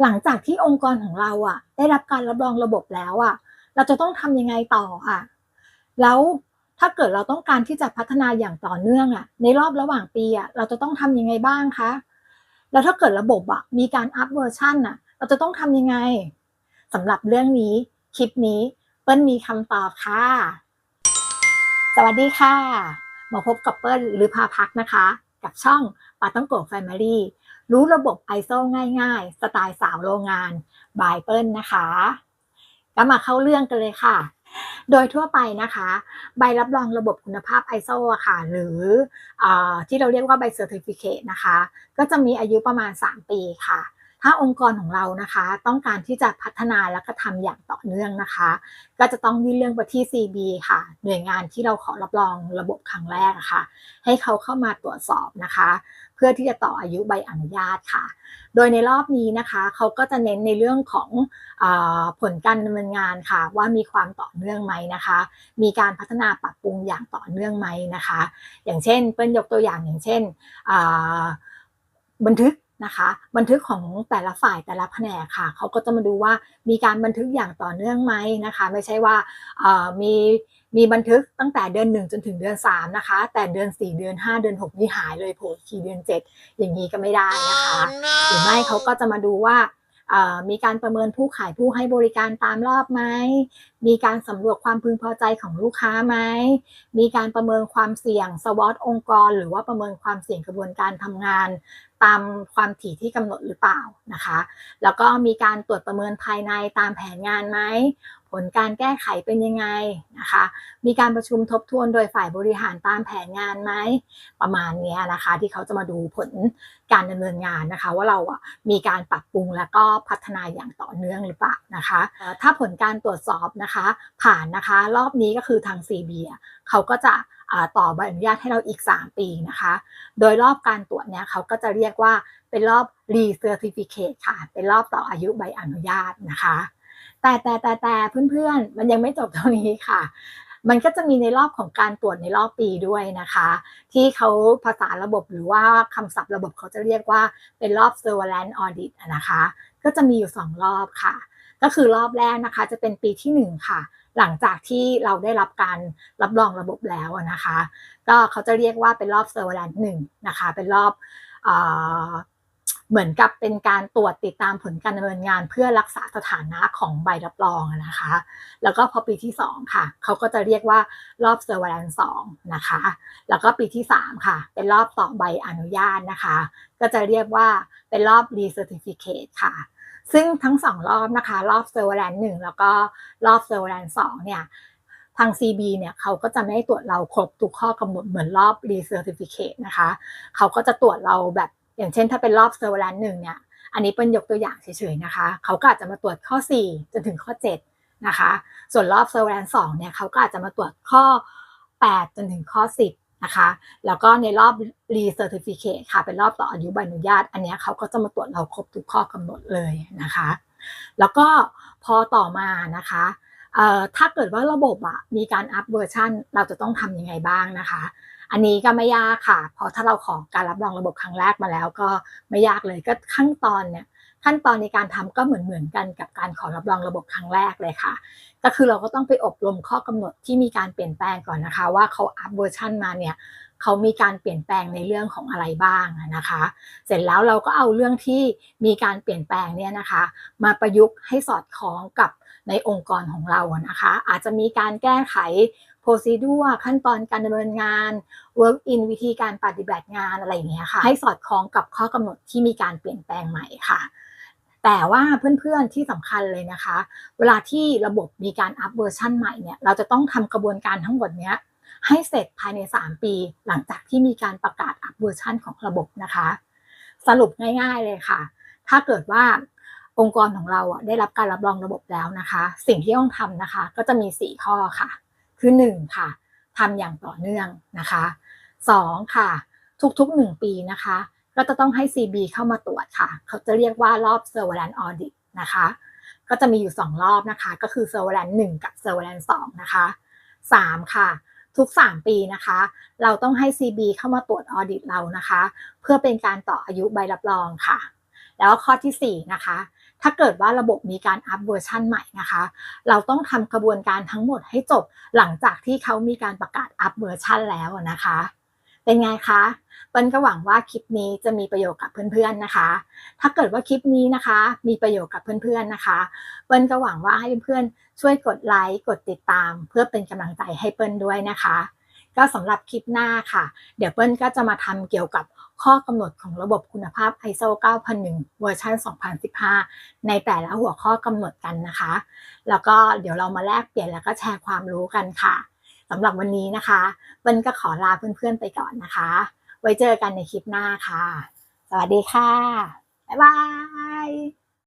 หลังจากที่องค์กรของเราอะได้รับการรับรองระบบแล้วอะเราจะต้องทำยังไงต่ออะ แล้วถ้าเกิดเราต้องการที่จะพัฒนาอย่างต่อเนื่องอะในรอบระหว่างปีอะเราจะต้องทำยังไงบ้างคะแล้วถ้าเกิดระบบอะมีการอัปเวอร์ชันอะเราจะต้องทำยังไงสำหรับเรื่องนี้คลิปนี้เปิ้ลมีคำตอบค่ะ สวัสดีค่ะ มาพบกับเปิ้ลหรือพาพักนะคะ กับช่องปาต้องโกะแฟมิลี่ รู้ระบบ ISO ง่าย ๆ สไตล์สาวโรงงานบายเปิลนะคะ ก็มาเข้าเรื่องกันเลยค่ะ โดยทั่วไปนะคะ ใบรับรองระบบคุณภาพ ISO อะค่ะ หรืออที่เราเรียกว่าใบเซอร์ติฟิเคตนะคะ ก็จะมีอายุประมาณ 3 ปีค่ะ ถ้าองค์กรของเรานะคะ ต้องการที่จะพัฒนาและก็ทำอย่างต่อเนื่องนะคะ ก็จะต้องยื่นเรื่องไปที่ CB ค่ะ หน่วยงานที่เราขอรับรองระบบครั้งแรกะค่ะ ให้เขาเข้ามาตรวจสอบนะคะ เพื่อที่จะต่ออายุใบอนุญาตค่ะ โดยในรอบนี้นะคะเขาก็จะเน้นในเรื่องของอผลการดำเนินงานค่ะ ว่ามีความต่อเนื่องไหมนะคะ มีการพัฒนาปรับปรุงอย่างต่อเนื่องไหมนะคะ อย่างเช่น เปิ้ลยกตัวอย่างอย่างเช่นบันทึก นะคะ บันทึกของแต่ละฝ่ายแต่ละแผนกค่ะเขาก็จะมาดูว่ามีการบันทึกอย่างต่อเนื่องไหมนะคะ ไม่ใช่ว่าอ่ามีมีบันทึกตั้งแต่เดือนหนึ่งจนถึงเดือนสามนะคะ แต่เดือนสี่เดือนห้าเดือนหกนี่หายเลยโผล่อีกทีเดือนเจ็ดอย่างนี้ก็ไม่ได้นะคะ หรือไม่เขาก็จะมาดูว่าเอ่อมีการประเมินผู้ขายผู้ให้บริการตามรอบไหม มีการสำรวจความพึงพอใจของลูกค้าไหม มีการประเมินความเสี่ยงสวอตองค์กร หรือว่าประเมินความเสี่ยงกระบวนการทำงาน ตามความถี่ที่กำหนดหรือเปล่านะคะ แล้วก็มีการตรวจประเมินภายในตามแผนงานไหม ผลการแก้ไขเป็นยังไงนะคะ มีการประชุมทบทวนโดยฝ่ายบริหารตามแผนงานไหมประมาณนี้นะคะ ที่เขาจะมาดูผลการดำเนินงานนะคะ ว่าเราอะมีการปรับปรุงแล้วก็พัฒนาอย่างต่อเนื่องหรือเปล่านะคะ ถ้าผลการตรวจสอบนะคะ ผ่านนะคะ รอบนี้ก็คือทาง CB อะเขาก็จะต่อใบอนุญาตให้เราอีก 3 ปีนะคะ โดยรอบการตรวจเนี่ยเขาก็จะเรียกว่าเป็นรอบ recertificate ค่ะ เป็นรอบต่ออายุใบอนุญาตนะคะ แต่แต่แต่แต่เพื่อนๆ มันยังไม่จบเท่านี้ค่ะ มันก็จะมีในรอบของการตรวจในรอบปีด้วยนะคะ ที่เขาภาษาระบบหรือว่าคำศัพท์ระบบเขาจะเรียกว่าเป็นรอบ surveillance audit นะคะ ก็จะมีอยู่ 2 รอบค่ะ ก็คือรอบแรกนะคะจะเป็นปีที่ 1 ค่ะ หลังจากที่เราได้รับการรับรองระบบแล้วนะคะ ก็เขาจะเรียกว่าเป็นรอบ surveillance 1นะคะ เป็นรอบ เหมือนกับเป็นการตรวจติดตามผลการดำเนินงาน เพื่อรักษาสถานะของใบรับรองนะคะ แล้วก็พอปีที่ 2 ค่ะ เขาก็จะเรียกว่ารอบ surveillance 2นะคะ แล้วก็ปีที่ 3 ค่ะ เป็นรอบต่อใบอนุญาตนะคะ ก็จะเรียกว่าเป็นรอบ recertificate ค่ะซึ่งทั้งสองรอบนะคะ รอบ surveillance 1แล้วก็รอบ surveillance 2เนี่ย ทาง CB เนี่ยเขาก็จะไม่ตรวจเราครบทุกข้อกำหนดเหมือนรอบ recertificate นะคะ เขาก็จะตรวจเราแบบ อย่างเช่นถ้าเป็นรอบ surveillance 1เนี่ย อันนี้เป็นยกตัวอย่างเฉยๆนะคะ เขาก็อาจจะมาตรวจข้อ 4 จนถึงข้อ 7 นะคะ ส่วนรอบ surveillance 2เนี่ยเขาก็อาจจะมาตรวจข้อ 8 จนถึงข้อ 10 นะคะ แล้วก็ในรอบ recertificate ค่ะ เป็นรอบต่ออายุใบอนุญาต อันนี้เขาก็จะมาตรวจเราครบทุกข้อกำหนดเลยนะคะ แล้วก็พอต่อมานะคะถ้าเกิดว่าระบบอะมีการอัปเวอร์ชันเราจะต้องทำยังไงบ้างนะคะ อันนี้ก็ไม่ยากค่ะ เพราะถ้าเราขอการรับรองระบบครั้งแรกมาแล้วก็ไม่ยากเลยก็ขั้นตอนเนี่ยขั้นตอนในการทำก็เหมือนเหมือนกันกับการขอรับรองระบบครั้งแรกเลยค่ะ ก็คือเราก็ต้องไปอบรมข้อกำหนดที่มีการเปลี่ยนแปลงก่อนนะคะ ว่าเขาอัปเวอร์ชันมาเนี่ยเขามีการเปลี่ยนแปลงในเรื่องของอะไรบ้างนะคะ เสร็จแล้วเราก็เอาเรื่องที่มีการเปลี่ยนแปลงเนี่ยนะคะ มาประยุกต์ให้สอดคล้องกับในองค์กรของเรานะคะ อาจจะมีการแก้ไข procedure ขั้นตอนการดำเนินงาน work in วิธีการปฏิบัติงานอะไรอย่างเงี้ยค่ะ ให้สอดคล้องกับข้อกำหนดที่มีการเปลี่ยนแปลงใหม่ค่ะ แต่ว่าเพื่อนๆที่สำคัญเลยนะคะ เวลาที่ระบบมีการอัปเวอร์ชันใหม่เนี่ยเราจะต้องทำกระบวนการทั้งหมดเนี้ยให้เสร็จภายใน 3 ปีหลังจากที่มีการประกาศอัปเวอร์ชันของระบบนะคะ สรุปง่ายๆเลยค่ะ ถ้าเกิดว่าองค์กรของเราอะได้รับการรับรองระบบแล้วนะคะ สิ่งที่ต้องทำนะคะ ก็จะมี 4 ข้อค่ะ คือ1ค่ะทำอย่างต่อเนื่องนะคะ2ค่ะ ทุกๆ 1 ปีนะคะ ก็จะต้องให้ CB เข้ามาตรวจค่ะ เขาจะเรียกว่ารอบ surveillance audit นะคะ ก็จะมีอยู่ 2 รอบนะคะ ก็คือ surveillance 1 กับ surveillance 2 นะคะ 3 ค่ะ ทุก 3 ปีนะคะ เราต้องให้ CB เข้ามาตรวจออดิตเรานะคะ เพื่อเป็นการต่ออายุใบรับรองค่ะ แล้วข้อที่ 4 นะคะ ถ้าเกิดว่าระบบมีการอัปเวอร์ชันใหม่นะคะ เราต้องทำกระบวนการทั้งหมดให้จบหลังจากที่เขามีการประกาศอัปเวอร์ชันแล้วนะคะ เป็นไงคะเปิ้ลก็หวังว่าคลิปนี้จะมีประโยชน์กับเพื่อนๆนะคะ ถ้าเกิดว่าคลิปนี้นะคะ มีประโยชน์กับเพื่อนๆนะคะ เปิ้ลก็หวังว่าให้เพื่อนๆช่วยกดไลค์กดติดตาม เพื่อเป็นกำลังใจให้เปิ้ลด้วยนะคะ ก็สำหรับคลิปหน้าค่ะ เดี๋ยวเปิ้ลก็จะมาทำเกี่ยวกับ ข้อกำหนดของระบบคุณภาพ ISO 9001 เวอร์ชัน2015 ในแต่ละหัวข้อกำหนดกันนะคะ แล้วก็เดี๋ยวเรามาแลกเปลี่ยนแล้วก็แชร์ความรู้กันค่ะสำหรับวันนี้นะคะเปิ้ลก็ขอลาเพื่อนๆไปก่อนนะคะ ไว้เจอกันในคลิปหน้าค่ะ สวัสดีค่ะ บ๊ายบาย